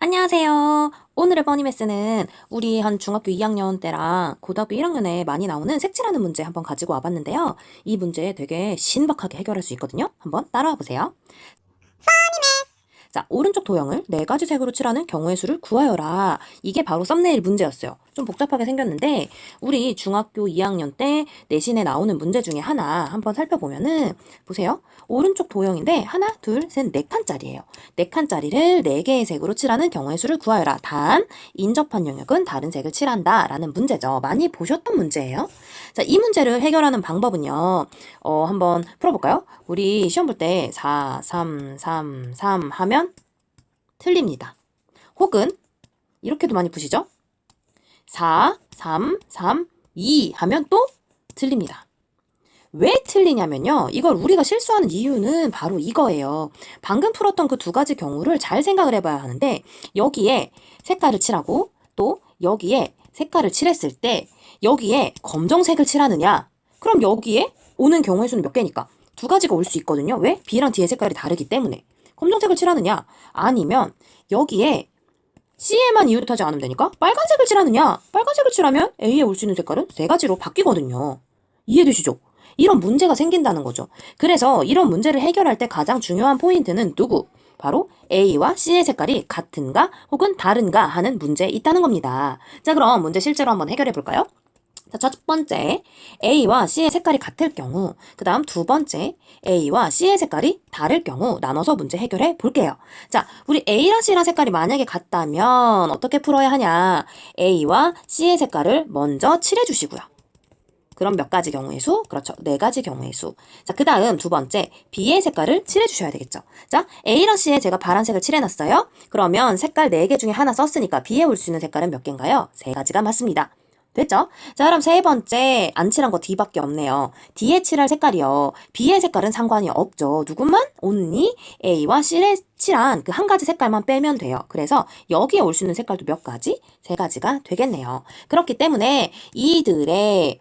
안녕하세요. 오늘의 버니메스는 우리 한 중학교 2학년 때랑 고등학교 1학년에 많이 나오는 색칠하는 문제 한번 가지고 와봤는데요. 이 문제 되게 신박하게 해결할 수 있거든요. 한번 따라와 보세요. 자, 오른쪽 도형을 네 가지 색으로 칠하는 경우의 수를 구하여라. 이게 바로 썸네일 문제였어요. 좀 복잡하게 생겼는데 우리 중학교 2학년 때 내신에 나오는 문제 중에 하나 한번 살펴보면은 보세요. 오른쪽 도형인데 하나, 둘, 셋, 네 칸짜리예요. 네 칸짜리를 네 개의 색으로 칠하는 경우의 수를 구하여라. 단 인접한 영역은 다른 색을 칠한다라는 문제죠. 많이 보셨던 문제예요. 자, 이 문제를 해결하는 방법은요. 어, 한번 풀어 볼까요? 우리 시험 볼 때 4, 3, 3, 3 하면 틀립니다. 혹은 이렇게도 많이 푸시죠? 4, 3, 3, 2 하면 또 틀립니다. 왜 틀리냐면요. 이걸 우리가 실수하는 이유는 바로 이거예요. 방금 풀었던 그 두 가지 경우를 잘 생각을 해봐야 하는데 여기에 색깔을 칠하고 또 여기에 색깔을 칠했을 때 여기에 검정색을 칠하느냐? 그럼 여기에 오는 경우의 수는 몇 개니까? 두 가지가 올 수 있거든요. 왜? B랑 D의 색깔이 다르기 때문에. 검정색을 칠하느냐? 아니면 여기에 C에만 이웃하지 않으면 되니까 빨간색을 칠하느냐? 빨간색을 칠하면 A에 올 수 있는 색깔은 세 가지로 바뀌거든요. 이해되시죠? 이런 문제가 생긴다는 거죠. 그래서 이런 문제를 해결할 때 가장 중요한 포인트는 누구? 바로 A와 C의 색깔이 같은가 혹은 다른가 하는 문제에 있다는 겁니다. 자, 그럼 문제 실제로 한번 해결해 볼까요? 자, 첫 번째, A와 C의 색깔이 같을 경우, 그 다음 두 번째, A와 C의 색깔이 다를 경우 나눠서 문제 해결해 볼게요. 자, 우리 A랑 C랑 색깔이 만약에 같다면 어떻게 풀어야 하냐? A와 C의 색깔을 먼저 칠해 주시고요. 그럼 몇 가지 경우의 수? 그렇죠. 네 가지 경우의 수. 자, 그 다음 두 번째, B의 색깔을 칠해주셔야 되겠죠. 자, A랑 C에 제가 파란색을 칠해놨어요. 그러면 색깔 네 개 중에 하나 썼으니까 B에 올 수 있는 색깔은 몇 개인가요? 세 가지가 맞습니다. 됐죠? 자, 그럼 세 번째, 안 칠한 거 D밖에 없네요. D에 칠할 색깔이요. B의 색깔은 상관이 없죠. 누구만? only A와 C에 칠한 그 한 가지 색깔만 빼면 돼요. 그래서 여기에 올 수 있는 색깔도 몇 가지? 세 가지가 되겠네요. 그렇기 때문에 이들의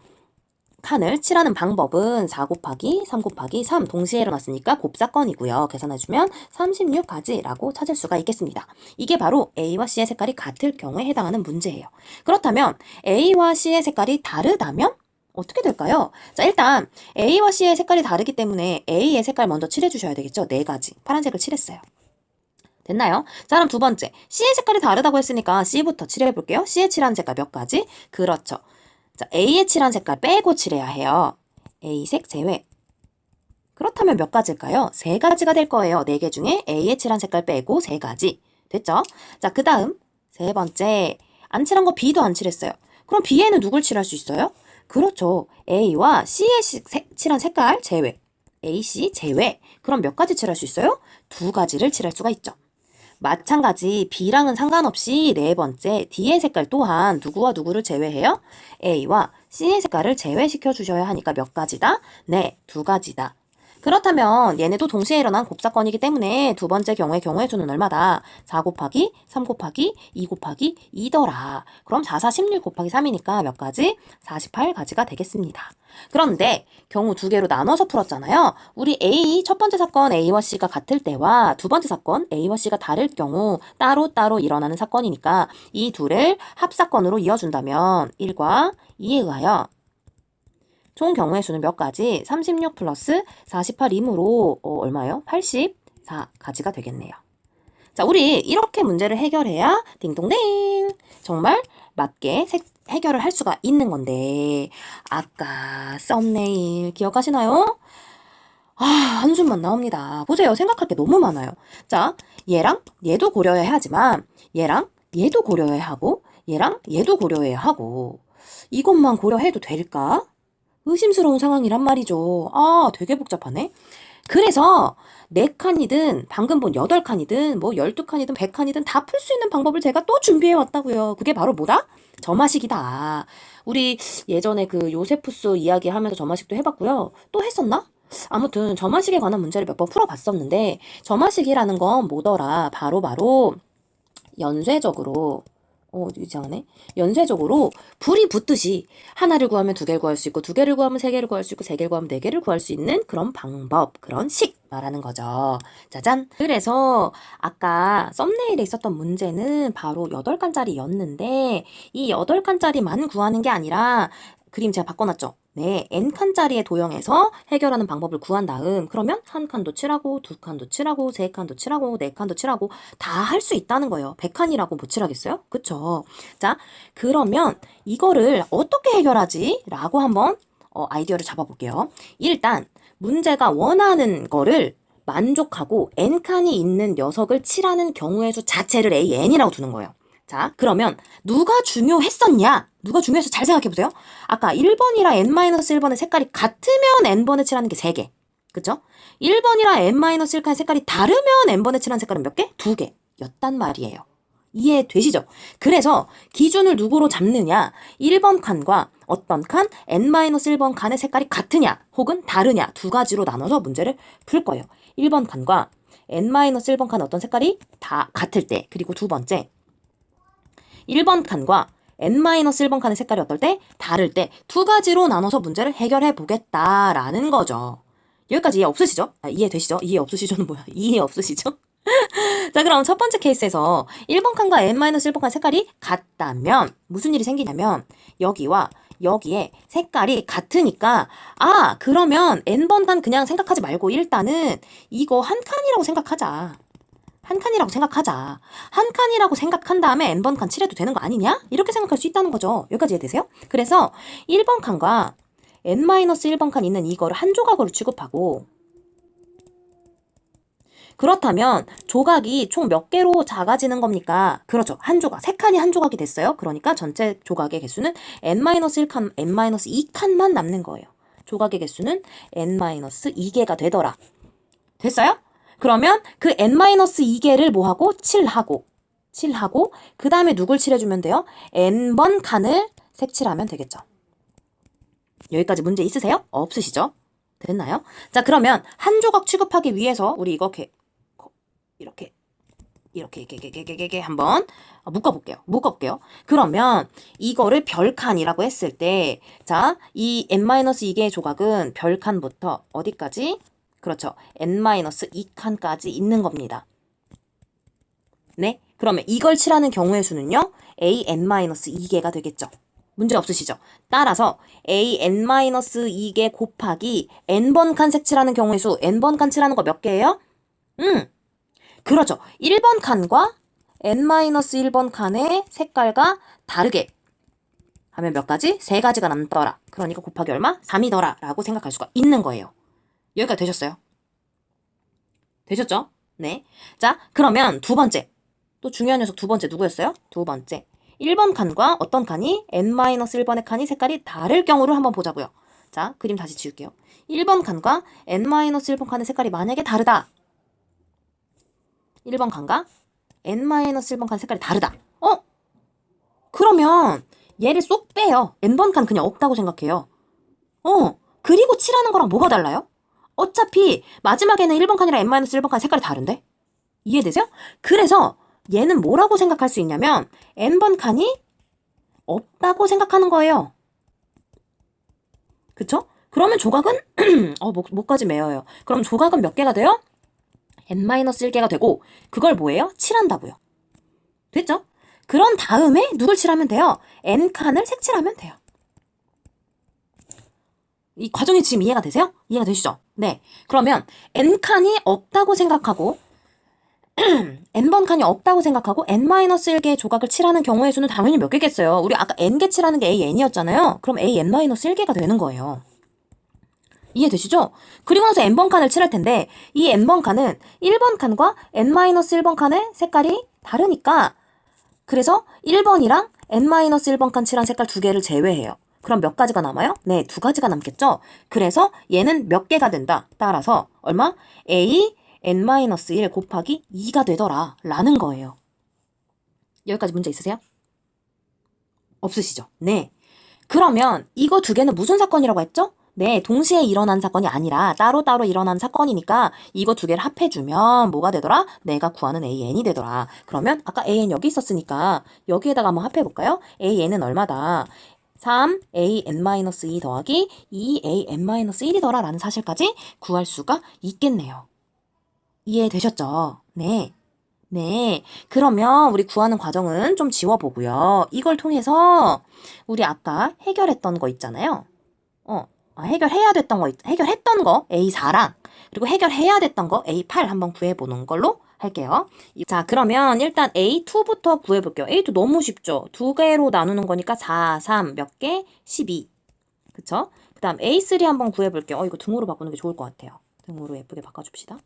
칸을 칠하는 방법은 4 곱하기 3 곱하기 3 동시에 일어났으니까 곱사건이고요. 계산해주면 36가지라고 찾을 수가 있겠습니다. 이게 바로 A와 C의 색깔이 같을 경우에 해당하는 문제예요. 그렇다면 A와 C의 색깔이 다르다면 어떻게 될까요? 자, 일단 A와 C의 색깔이 다르기 때문에 A의 색깔 먼저 칠해주셔야 되겠죠? 네 가지. 파란색을 칠했어요. 됐나요? 자, 그럼 두 번째. C의 색깔이 다르다고 했으니까 C부터 칠해볼게요. C에 칠한 색깔 몇 가지? 그렇죠. 자, 칠한 색깔 빼고 칠해야 해요. A색 제외. 그렇다면 몇 가지일까요? 세 가지가 될 거예요. 네 개 중에 칠한 색깔 빼고 세 가지. 됐죠? 자, 그 다음 세 번째. 안 칠한 거 B도 안 칠했어요. 그럼 B에는 누굴 칠할 수 있어요? 그렇죠. A와 C에 칠한 색깔 제외. A, C 제외. 그럼 몇 가지 칠할 수 있어요? 두 가지를 칠할 수가 있죠. 마찬가지 B랑은 상관없이 네 번째 D의 색깔 또한 누구와 누구를 제외해요? A와 C의 색깔을 제외시켜 주셔야 하니까 몇 가지다? 네, 두 가지다. 그렇다면 얘네도 동시에 일어난 곱사건이기 때문에 두 번째 경우의 경우의 수는 얼마다? 4 곱하기 3 곱하기 2 곱하기 2더라. 그럼 4, 4, 16 곱하기 3이니까 몇 가지? 48가지가 되겠습니다. 그런데 경우 두 개로 나눠서 풀었잖아요. 우리 A 첫 번째 사건 A와 C가 같을 때와 두 번째 사건 A와 C가 다를 경우 따로따로 일어나는 사건이니까 이 둘을 합사건으로 이어준다면 1과 2에 의하여 총 경우의 수는 몇 가지? 36 플러스 48이므로 어, 얼마예요? 84가지가 되겠네요. 자, 우리 이렇게 문제를 해결해야 딩동댕 정말 맞게 색- 해결을 할 수가 있는 건데 아까 썸네일 기억하시나요? 아, 한숨만 나옵니다. 보세요. 생각할 게 너무 많아요. 자, 얘랑 얘도 고려해야 하지만 얘랑 얘도 고려해야 하고 얘랑 얘도 고려해야 하고 이것만 고려해도 될까? 의심스러운 상황이란 말이죠. 아, 되게 복잡하네. 그래서 네 칸이든 방금 본 여덟 칸이든 뭐 열두 칸이든 백 칸이든 다 풀 수 있는 방법을 제가 또 준비해 왔다고요. 그게 바로 뭐다? 점화식이다. 우리 예전에 그 요세푸스 이야기 하면서 점화식도 해봤고요. 또 했었나? 아무튼 점화식에 관한 문제를 몇 번 풀어봤었는데 점화식이라는 건 뭐더라? 바로 바로 연쇄적으로 어, 이상하네. 연쇄적으로 불이 붙듯이 하나를 구하면 두 개를 구할 수 있고 두 개를 구하면 세 개를 구할 수 있고 세 개를 구하면 네 개를 구할 수 있는 그런 방법, 그런 식 말하는 거죠. 짜잔. 그래서 아까 썸네일에 있었던 문제는 바로 8칸짜리였는데 이 8칸짜리만 구하는 게 아니라 그림 제가 바꿔놨죠. 네, n칸짜리의 도형에서 해결하는 방법을 구한 다음 그러면 한 칸도 칠하고 두 칸도 칠하고 세 칸도 칠하고 네 칸도 칠하고 다 할 수 있다는 거예요. 100칸이라고 못 칠하겠어요? 그쵸? 자, 그러면 이거를 어떻게 해결하지? 라고 한번 어, 아이디어를 잡아볼게요. 일단 문제가 원하는 거를 만족하고 n칸이 있는 녀석을 칠하는 경우의 수 자체를 an이라고 두는 거예요. 자, 그러면 누가 중요했었냐? 누가 중요해서 잘 생각해 보세요. 아까 1번이랑 n-1번의 색깔이 같으면 n번에 칠하는 게 3개. 그쵸? 1번이랑 n-1칸의 색깔이 다르면 n번에 칠하는 색깔은 몇 개? 2개. 였단 말이에요. 이해되시죠? 그래서 기준을 누구로 잡느냐? 1번 칸과 어떤 칸, n-1번 칸의 색깔이 같으냐, 혹은 다르냐, 두 가지로 나눠서 문제를 풀 거예요. 1번 칸과 n-1번 칸 어떤 색깔이 다 같을 때, 그리고 두 번째, 1번 칸과 n-1번 칸의 색깔이 어떨 때? 다를 때 두 가지로 나눠서 문제를 해결해 보겠다라는 거죠. 여기까지 이해 없으시죠? 아, 이해되시죠? 이해 없으시죠는 뭐야? 이해 없으시죠? 자, 그럼 첫 번째 케이스에서 1번 칸과 n-1번 칸 색깔이 같다면 무슨 일이 생기냐면 여기와 여기에 색깔이 같으니까 아, 그러면 n번 칸 그냥 생각하지 말고 일단은 이거 한 칸이라고 생각하자. 한 칸이라고 생각하자. 한 칸이라고 생각한 다음에 n번 칸 칠해도 되는 거 아니냐? 이렇게 생각할 수 있다는 거죠. 여기까지 이해되세요? 그래서 1번 칸과 n-1번 칸 있는 이거를 한 조각으로 취급하고 그렇다면 조각이 총 몇 개로 작아지는 겁니까? 그렇죠. 한 조각. 세 칸이 한 조각이 됐어요. 그러니까 전체 조각의 개수는 n-1칸, n-2칸만 남는 거예요. 조각의 개수는 n-2개가 되더라. 됐어요? 그러면 그 n-2개를 뭐하고? 7하고 7하고 그 다음에 누굴 칠해주면 돼요? n번 칸을 색칠하면 되겠죠. 여기까지 문제 있으세요? 없으시죠? 됐나요? 자 그러면 한 조각 취급하기 위해서 우리 이거 이렇게 이렇게 이렇게 이렇게 이렇게 이렇게, 한번 묶어볼게요. 묶어볼게요. 그러면 이거를 별칸이라고 했을 때, 자, 이 n-2개의 조각은 별칸부터 어디까지? 그렇죠. n-2칸까지 있는 겁니다. 네? 그러면 이걸 칠하는 경우의 수는요, a n-2개가 되겠죠. 문제 없으시죠? 따라서 a n-2개 곱하기 n번 칸 색칠하는 경우의 수, n번 칸 칠하는 거 몇 개예요? 음, 그렇죠. 1번 칸과 n-1번 칸의 색깔과 다르게 하면 몇 가지? 세 가지가 남더라. 그러니까 곱하기 얼마? 3이더라. 라고 생각할 수가 있는 거예요. 여기까지 되셨어요? 되셨죠? 네. 자, 그러면 두 번째. 또 중요한 녀석 두 번째 누구였어요? 두 번째. 1번 칸과 어떤 칸이 n-1번의 칸이 색깔이 다를 경우를 한번 보자고요. 자, 그림 다시 지울게요. 1번 칸과 n-1번 칸의 색깔이 만약에 다르다. 1번 칸과 n-1번 칸 색깔이 다르다. 어? 그러면 얘를 쏙 빼요. n번 칸 그냥 없다고 생각해요. 어, 그리고 칠하는 거랑 뭐가 달라요? 어차피 마지막에는 1번 칸이랑 n-1번 칸 색깔이 다른데? 이해되세요? 그래서 얘는 뭐라고 생각할 수 있냐면 n번 칸이 없다고 생각하는 거예요. 그쵸? 그러면 조각은 어, 목, 목까지 메어요. 그럼 조각은 몇 개가 돼요? n-1개가 되고 그걸 뭐예요? 칠한다고요. 됐죠? 그런 다음에 누굴 칠하면 돼요? n칸을 색칠하면 돼요. 이 과정이 지금 이해가 되세요? 이해가 되시죠? 네. 그러면 n칸이 없다고 생각하고 n번 칸이 없다고 생각하고 n-1개의 조각을 칠하는 경우의 수는 당연히 몇 개겠어요. 우리 아까 n개 칠하는 게 an이었잖아요. 그럼 a n-1개가 되는 거예요. 이해되시죠? 그리고 나서 n번 칸을 칠할 텐데 이 n번 칸은 1번 칸과 n-1번 칸의 색깔이 다르니까 그래서 1번이랑 n-1번 칸 칠한 색깔 두 개를 제외해요. 그럼 몇 가지가 남아요? 네, 두 가지가 남겠죠? 그래서 얘는 몇 개가 된다. 따라서 얼마? a n-1 곱하기 2가 되더라. 라는 거예요. 여기까지 문제 있으세요? 없으시죠? 네. 그러면 이거 두 개는 무슨 사건이라고 했죠? 네, 동시에 일어난 사건이 아니라 따로따로 일어난 사건이니까 이거 두 개를 합해주면 뭐가 되더라? 내가 구하는 AN이 되더라. 그러면 아까 AN 여기 있었으니까 여기에다가 한번 합해볼까요? AN은 얼마다? 3 AN-2 더하기 2AN-1이더라 라는 사실까지 구할 수가 있겠네요. 이해되셨죠? 네. 네. 그러면 우리 구하는 과정은 좀 지워보고요. 이걸 통해서 우리 아까 해결했던 거 있잖아요. 어, 아, 해결해야 됐던 거, 있- 해결했던 거 A4랑 그리고 해결해야 됐던 거 A8 한번 구해보는 걸로 할게요. 이- 자, 그러면 일단 A2부터 구해볼게요. A2 너무 쉽죠? 두 개로 나누는 거니까 4, 3, 몇 개? 12. 그쵸? 그 다음 A3 한번 구해볼게요. 어, 이거 등으로 바꾸는 게 좋을 것 같아요. 등으로 예쁘게 바꿔줍시다.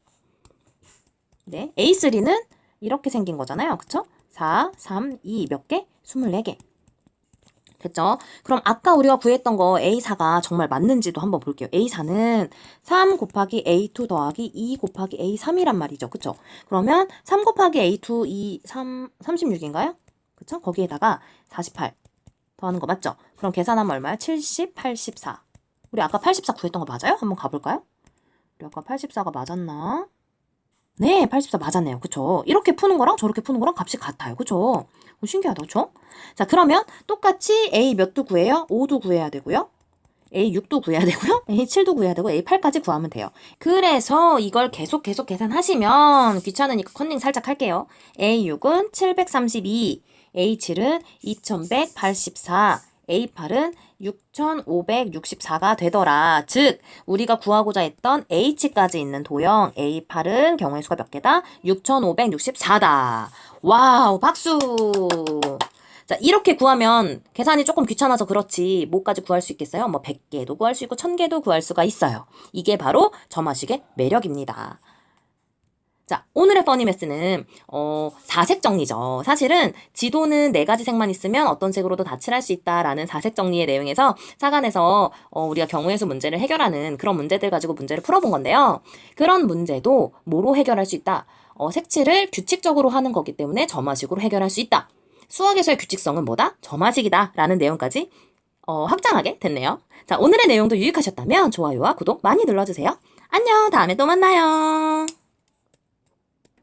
네, A3는 이렇게 생긴 거잖아요. 그쵸? 4, 3, 2 몇 개? 24개. 됐죠? 그럼 아까 우리가 구했던 거 A4가 정말 맞는지도 한번 볼게요. A4는 3 곱하기 A2 더하기 2 곱하기 A3이란 말이죠. 그쵸? 그러면 3 곱하기 A2, 2, 3, 36인가요? 그쵸? 거기에다가 48 더하는 거 맞죠? 그럼 계산하면 얼마야? 70, 84. 우리 아까 84 구했던 거 맞아요? 한번 가볼까요? 우리 아까 84가 맞았나? 네, 84 맞았네요. 그쵸? 이렇게 푸는 거랑 저렇게 푸는 거랑 값이 같아요. 그쵸? 오, 신기하다. 그쵸? 자, 그러면 똑같이 A 몇 도 구해요? 5도 구해야 되고요. A 6도 구해야 되고요. A 7도 구해야 되고 A 8까지 구하면 돼요. 그래서 이걸 계속 계속 계산하시면 귀찮으니까 컨닝 살짝 할게요. A 6은 732, A 7은 2184, A 8은 6564가 되더라. 즉, 우리가 구하고자 했던 H까지 있는 도형 A8은 경우의 수가 몇 개다? 6564다. 와우, 박수! 자, 이렇게 구하면 계산이 조금 귀찮아서 그렇지 뭐까지 구할 수 있겠어요? 뭐 100개도 구할 수 있고 1000개도 구할 수가 있어요. 이게 바로 점화식의 매력입니다. 자, 오늘의 퍼니메스는 어, 사색 정리죠. 사실은 지도는 네 가지 색만 있으면 어떤 색으로도 다 칠할 수 있다라는 사색 정리의 내용에서 사간에서 어, 우리가 경우의 수 문제를 해결하는 그런 문제들 가지고 문제를 풀어본 건데요. 그런 문제도 뭐로 해결할 수 있다? 어, 색칠을 규칙적으로 하는 거기 때문에 점화식으로 해결할 수 있다. 수학에서의 규칙성은 뭐다? 점화식이다. 라는 내용까지 어, 확장하게 됐네요. 자, 오늘의 내용도 유익하셨다면 좋아요와 구독 많이 눌러주세요. 안녕, 다음에 또 만나요.